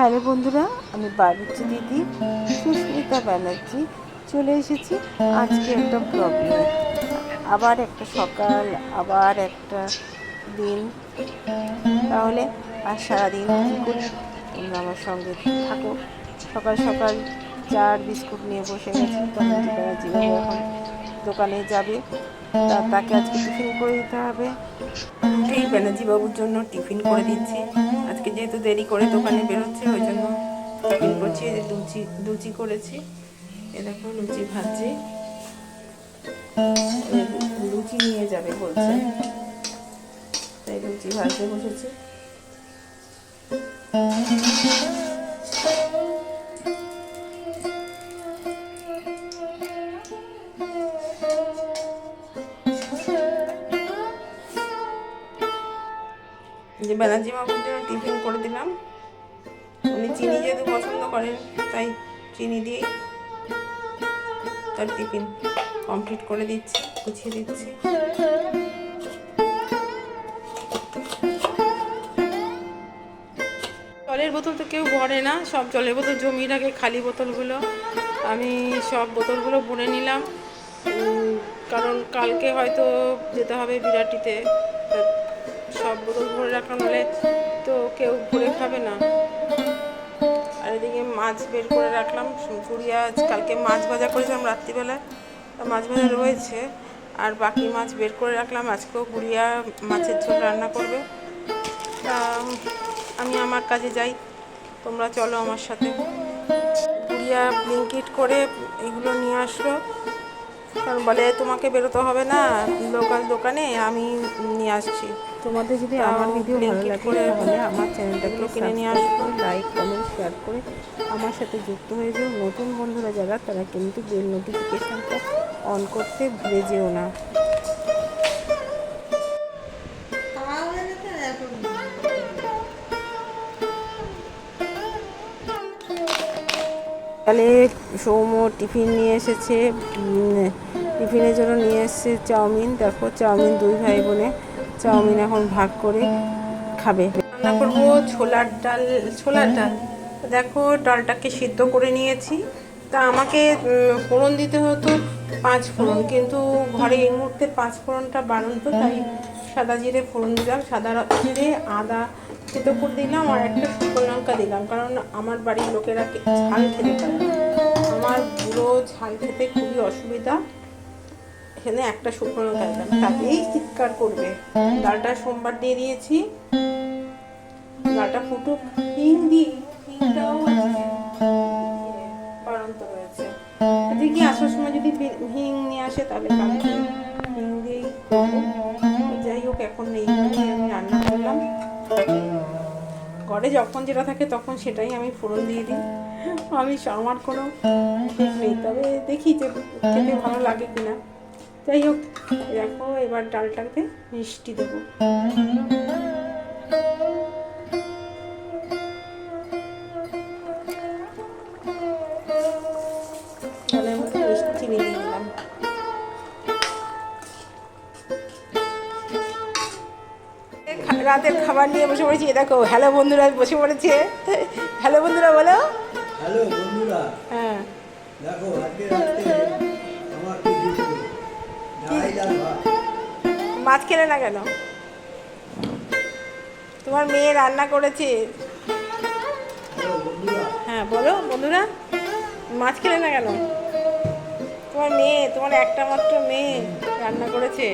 Hello বন্ধুরা, আমি বাড়ির দিদি, সুস্মিতা ব্যানার্জি। চলে এসেছি আজকে একটা নিয়ে। আবার একটা সকাল, আবার একটা দিন। তাহলে আর সারাদিন কী করি? তোমরা আমার সঙ্গে থাকো। সকাল সকাল চার বিস্কুট নিয়ে বসে গেছি। তখন ব্যানার্জি এখন দোকানে যাবে? তাকে আজকে টিফিন করে দিতে হবে। এই ব্যানার্জি বাবুর জন্য টিফিন করে দিচ্ছি। আজকে যেহেতু দেরি করে দোকানে বেরোচ্ছে ওই জন্য টিফিন করছি লুচি লুচি করেছি। এ দেখো লুচি ভাজছি। লুচি নিয়ে যাবে বলছে। তাই লুচি ভাজতে বসেছি। যে ব্যানার্জি বাবুর জন্য টিফিন করে দিলাম। উনি চিনি যেহেতু পছন্দ করেন, তাই চিনি দিয়েই তার টিফিন কমপ্লিট করে দিচ্ছি, গুছিয়ে দিচ্ছি। জলের বোতল তো কেউ ভরে না, সব জলের বোতল জমিয়ে রাখে খালি বোতলগুলো। আমি সব বোতলগুলো ভরে নিলাম। কারণ কালকে হয়তো যেতে হবে বিরাটিতে। সব বোতল ভরে রাখা হলে তো কেউ ভরে খাবে না। আর এদিকে মাছ বের করে রাখলাম গুড়িয়া কালকে মাছ ভাজা করেছিলাম রাত্রিবেলায় তা মাছ ভাজা রয়েছে, আর বাকি মাছ বের করে রাখলাম, আজকেও গুড়িয়া মাছের ঝোল রান্না করবে। আমি আমার কাজে যাই, তোমরা চলো আমার সাথে। গুড়িয়া ব্লিঙ্কিট করে এগুলো নিয়ে আসলো কারণ বলে তোমাকে বেরোতে হবে না লোকাল দোকানে আমি নিয়ে আসছি। তোমাদের যদি আমার ভিডিও ভালো লাগে তাহলে আমার চ্যানেলটাকে কিনে নিয়ে। আসব লাইক কমেন্ট শেয়ার করে আমার সাথে যুক্ত হয়ে যাও। নতুন বন্ধুরা যারা তারা কিন্তু বেল নোটিফিকেশানটা অন করতে ভুলে যেও না। তাহলে সৌম টিফিন নিয়ে এসেছে টিফিনের জন্য নিয়ে এসেছে চাউমিন। দেখো, চাউমিন দুই ভাই বোনে। চাউমিন এখন ভাগ করে খাবে। রান্না করব ছোলার ডাল ছোলার ডাল। দেখো, ডালটাকে সিদ্ধ করে নিয়েছি। তা আমাকে ফোড়ন দিতে হতো পাঁচ ফোড়ন, কিন্তু ঘরে এই মুহূর্তে পাঁচ ফোড়নটা তো তাই সাদা জিরে ফোড়ন দিলাম। সাদা জিরে, আদা সিদ্ধ করে দিলাম আর একটা শুকনো লঙ্কা দিলাম। কারণ আমার বাড়ির লোকেরা ঝাল খেতে পারে আমার বুড়ো ঝাল খেতে খুবই অসুবিধা। এখানে একটা শুকনো লঙ্কা দিলাম। তাতেই চিৎকার করবে। ডালটা সোমবার দিয়ে দিয়েছি। ডালটা ফুটুক। হিং দি হিংটাও বাড়ন্ত রয়েছে দেখি আসার সময় যদি হিং নিয়ে আসে তাহলে হিং দিয়েই যাই হোক, এখন এইগুলোই আমি রান্না করলাম। ঘরে যখন যেটা থাকে তখন সেটাই আমি ফোড়ন দিয়ে দিই। আমি আমার কোনো নেই, তবে দেখি যে খেতে ভালো লাগে কিনা। যাই হোক, দেখো এবার ডালটাতে মিষ্টি দেবো। মিষ্টি দিলাম রাতের খাবার নিয়ে বসে পড়েছি। দেখো হ্যালো বন্ধুরা বসে পড়েছে। হ্যালো বন্ধুরা বলো। হ্যালো বন্ধুরা। হ্যাঁ। দেখো আজকে রাত্রে আমার কি ডাল আর ভাত মাছ খেলে না কেন? তোমার মেয়ে রান্না করেছে। হ্যাঁ বলো বন্ধুরা। মাছ খেলে না কেন? তোমার মেয়ে তোমার একটা মাত্র মেয়ে রান্না করেছে।